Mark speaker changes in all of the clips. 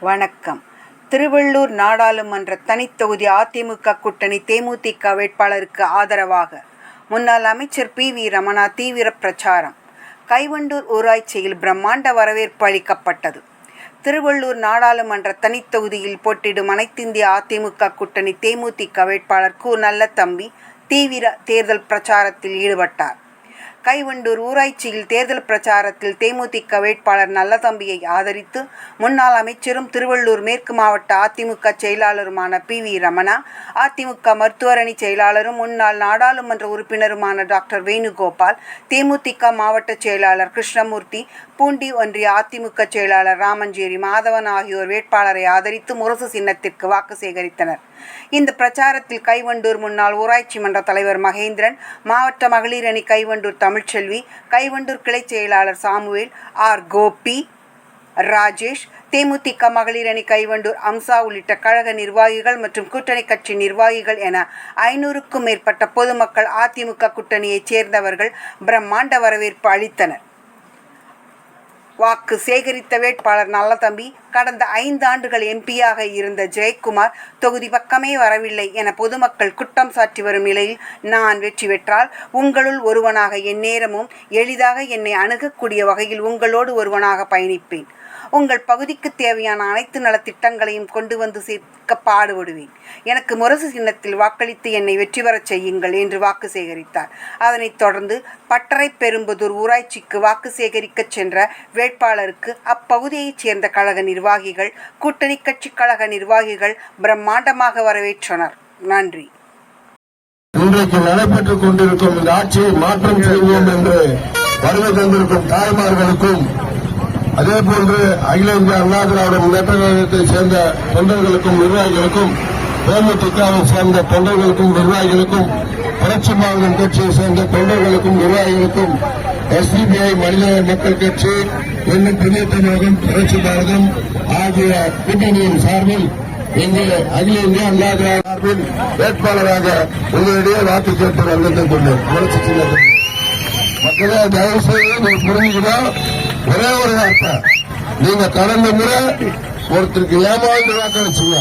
Speaker 1: வணக்கம். திருவள்ளூர் நாடாளுமன்ற தனித்தொகுதி அதிமுக கூட்டணி தேமுதிக வேட்பாளருக்கு ஆதரவாக முன்னாள் அமைச்சர் பி வி ரமணா தீவிர பிரச்சாரம். கைவண்டூர் ஊராட்சியில் பிரம்மாண்ட வரவேற்பு அளிக்கப்பட்டது. திருவள்ளூர் நாடாளுமன்ற தனித்தொகுதியில் போட்டியிடும் அனைத்திந்திய அதிமுக கூட்டணி தேமுதிக வேட்பாளர் கு நல்ல தம்பி தீவிர தேர்தல் பிரச்சாரத்தில் ஈடுபட்டார். கைவண்டூர் ஊராட்சியில் தேர்தல் பிரச்சாரத்தில் தேமுதிக வேட்பாளர் நல்லதம்பியை ஆதரித்து முன்னாள் அமைச்சரும் திருவள்ளூர் மேற்கு மாவட்ட அதிமுக செயலாளருமான பி வி ரமணா அதிமுக மருத்துவரணி செயலாளரும் முன்னாள் நாடாளுமன்ற உறுப்பினருமான டாக்டர் வேணுகோபால் தேமுதிக மாவட்ட செயலாளர் கிருஷ்ணமூர்த்தி பூண்டி ஒன்றிய அதிமுக செயலாளர் ராமஞ்சேரி மாதவன் ஆகியோர் வேட்பாளரை ஆதரித்து முரசு சின்னத்திற்கு வாக்கு சேகரித்தனர். இந்த பிரச்சாரத்தில் கைவண்டூர் முன்னாள் ஊராட்சி மன்ற தலைவர் மகேந்திரன் மாவட்ட மகளிர் அணி கைவண்டூர் தமிழ்ச்செல்வி கைவண்டூர் கிளை செயலாளர் சாமுவேல் ஆர். கோபி ராஜேஷ் தேமுதிக மகளிர் அணி கைவண்டூர் அம்சா உள்ளிட்ட கழக நிர்வாகிகள் மற்றும் கூட்டணி கட்சி நிர்வாகிகள் என ஐநூறுக்கும் மேற்பட்ட பொதுமக்கள் அதிமுக கூட்டணியைச் சேர்ந்தவர்கள் பிரம்மாண்ட வரவேற்பு அளித்தனர். வாக்கு சேகரித்த வேட்பாளர் நல்ல தம்பி கடந்த ஐந்து ஆண்டுகள் எம்பியாக இருந்த ஜெயக்குமார் தொகுதி பக்கமே வரவில்லை என பொதுமக்கள் குற்றம் சாட்டி வரும் நிலையில் நான் வெற்றி பெற்றால் உங்களுள் ஒருவனாக எந்நேரமும் எளிதாக என்னை அணுகக்கூடிய வகையில் உங்களோடு ஒருவனாக பயணிப்பேன். உங்கள் பகுதிக்கு தேவையான அனைத்து நலத்திட்டங்களையும் கொண்டு வந்து சேர்க்க பாடுபடுவேன். எனக்கு முரசு சின்னத்தில் வாக்களித்து என்னை வெற்றி பெறச் செய்யுங்கள் என்று வாக்கு சேகரித்தார். அதனைத் தொடர்ந்து பட்டறை பெரும்புதூர் ஊராட்சிக்கு வாக்கு சேகரிக்கச் சென்ற வேட்பாளருக்கு அப்பகுதியைச் சேர்ந்த கழக நிர்வாகிகள் கூட்டணி கட்சி கழக நிர்வாகிகள் பிரம்மாண்டமாக வரவேற்றனர். நன்றி.
Speaker 2: இன்றைக்கு நடைபெற்றுக் கொண்டிருக்கும் இந்த ஆட்சியை மாற்றம் செய்வோம் என்று வருகை தந்திருக்கும் தாய்மார்களுக்கும் அதே போன்று அகில இந்திய அண்ணா திராவிட முன்னேற்ற கழகத்தை சேர்ந்த தொண்டர்களுக்கும் நிர்வாகிகளுக்கும் தேமுதிகவை சேர்ந்த தொண்டர்களுக்கும் நிர்வாகிகளுக்கும் புரட்சி மாநிலம் கட்சியை சேர்ந்த தொண்டர்களுக்கும் நிர்வாகிகளுக்கும் எஸ்டிபிஐ மனித மக்கள் கட்சி இன்னும் புதிய தமிழகம் புரட்சி பாரதம் ஆகிய கூட்டணியின் சார்பில் எங்கள் அகில இந்திய அண்ணா திராவிட சார்பில் வேட்பாளராக உங்களிடையே வாக்கு கேட்டு வந்திருந்தேன் கொண்டு புரட்சி சின்னத்தில் மக்களே தயவு செய்து புரிஞ்சுக்கிறோம் ஒரே ஒரு வார்த்தை. நீங்க கடந்த முறை ஒருத்தருக்கு ஏமாந்து வாக்களிச்சீங்க.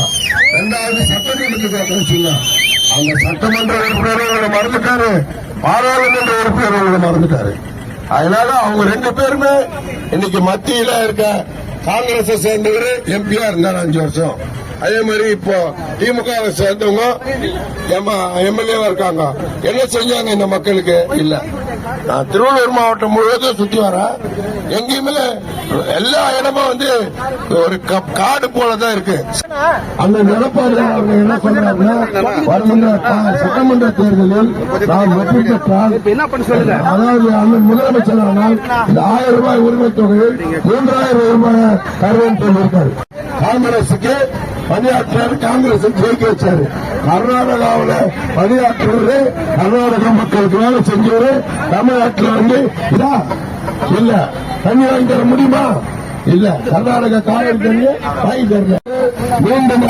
Speaker 2: ரெண்டாவது சட்டமன்றத்துக்கு வாக்களிச்சீங்க. அந்த சட்டமன்ற உறுப்பினர் உங்களை மறந்துட்டாரு. பாராளுமன்ற உறுப்பினர் உங்களை மறந்துட்டாரு. அதனால அவங்க ரெண்டு பேருமே இன்னைக்கு மத்தியில இருக்க காங்கிரஸை சேர்ந்தவர் எம்பியா இருந்தார் அஞ்சு வருஷம். அதே மாதிரி இப்போ திமுக சேர்ந்தவங்க எம்எல்ஏவா இருக்காங்க. என்ன செஞ்சாங்க இந்த மக்களுக்கு? இல்ல. நான் திருவள்ளூர் மாவட்டம் முழுவதும் சுத்தி வரேன். எங்கேயுமே எல்லா இடமும் வந்து ஒரு க- காடு போலதான் இருக்கு. அந்த நிலப்பாடு அவங்க என்ன சொல்றாங்கன்னா வருகின்ற சட்டமன்ற தேர்தலில் நாம் வெற்றி பெற்றால் அதாவது அந்த முதலமைச்சர் ஆனால் இந்த ஆயிரம் ரூபாய் உரிமை தொகையில் மூன்றாயிரம் ரூபாய் தருவேன் சொல்லியிருக்காரு. காங்கிரசுக்கு பணியாற்றாரு காங்கிரஸ் ஜெயிக்க வச்சாரு. கர்நாடகாவில் பணியாற்றுவது கர்நாடக மக்களுக்கு வேலை செஞ்சவரு தமிழ்நாட்டில் வந்து இதா இல்ல தண்ணி வாங்கி தர முடியுமா? இல்ல கர்நாடக காவல் தண்ணி வாங்கி தரல. மீண்டும்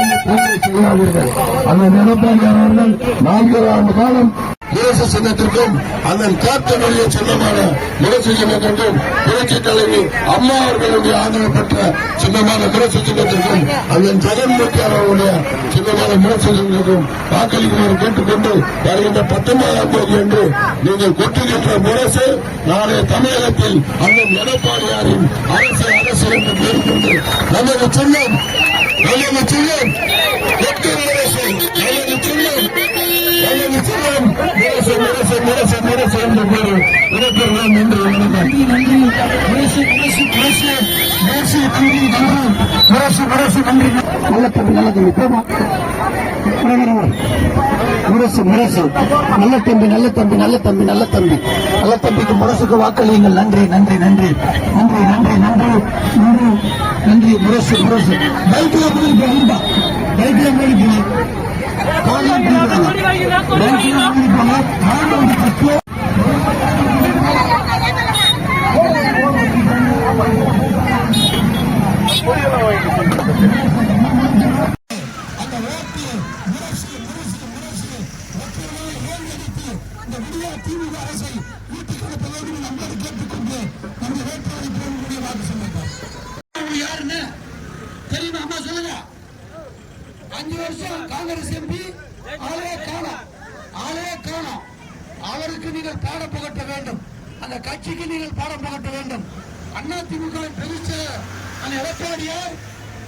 Speaker 2: அந்த தண்ணி நான்கு ஆண்டு காலம் முரசு சின்னத்திற்கும் அண்ணன் காத்தனுடைய சின்னமான முரசு சின்னத்திற்கும் புரட்சி தலைவி அம்மா அவர்களுடைய ஆதரவு பெற்ற சின்னமான முரசு சின்னத்திற்கும் அண்ணன் ஜெகன் ஜெகன்மூர்த்தி அவர்களுடைய சின்னமான முரசு சின்னத்திற்கும் வாக்களிக்குமாறு கேட்டுக்கொண்டு வருகின்ற பத்தொன்பதாம் தேதி என்று நீங்கள் கொட்டுகின்ற முரசு நாளைய தமிழகத்தில் அண்ணன் எடப்பாடியாரின் அரசு அரசு என்று பேர்கொண்டு நமது சின்னம் நமது சின்னம் முரசு
Speaker 3: நன்றி நல்ல தம்பி முரசு நல்ல தம்பி. நல்ல தம்பி நல்ல தம்பி நல்ல தம்பி நல்ல தம்பிக்கு முரசுக்கு வாக்களியுங்கள். நன்றி நன்றி நன்றி. நன்றி நன்றி நன்றி. ಮೂರು ನನ್ರಿ ಮುರಸು ಮುರಸು ಬೈಕ್ ಹಾಕಿ ಬಹಿಂದ ಬೈಕ್ ಹಾಕಿ ಬೈಕ್ ಹಾಕಿ ಬಹಳ காங்கிரஸ் எம்பி ஆளே காணும். ஆளே காணும். அவருக்கு நீங்கள் பாடம் புகட்ட வேண்டும். அந்த கட்சிக்கு நீங்கள் பாடம் புகட்ட வேண்டும். அண்ணா திமுக பிரதிச்ச அந்த எடப்பாடியார்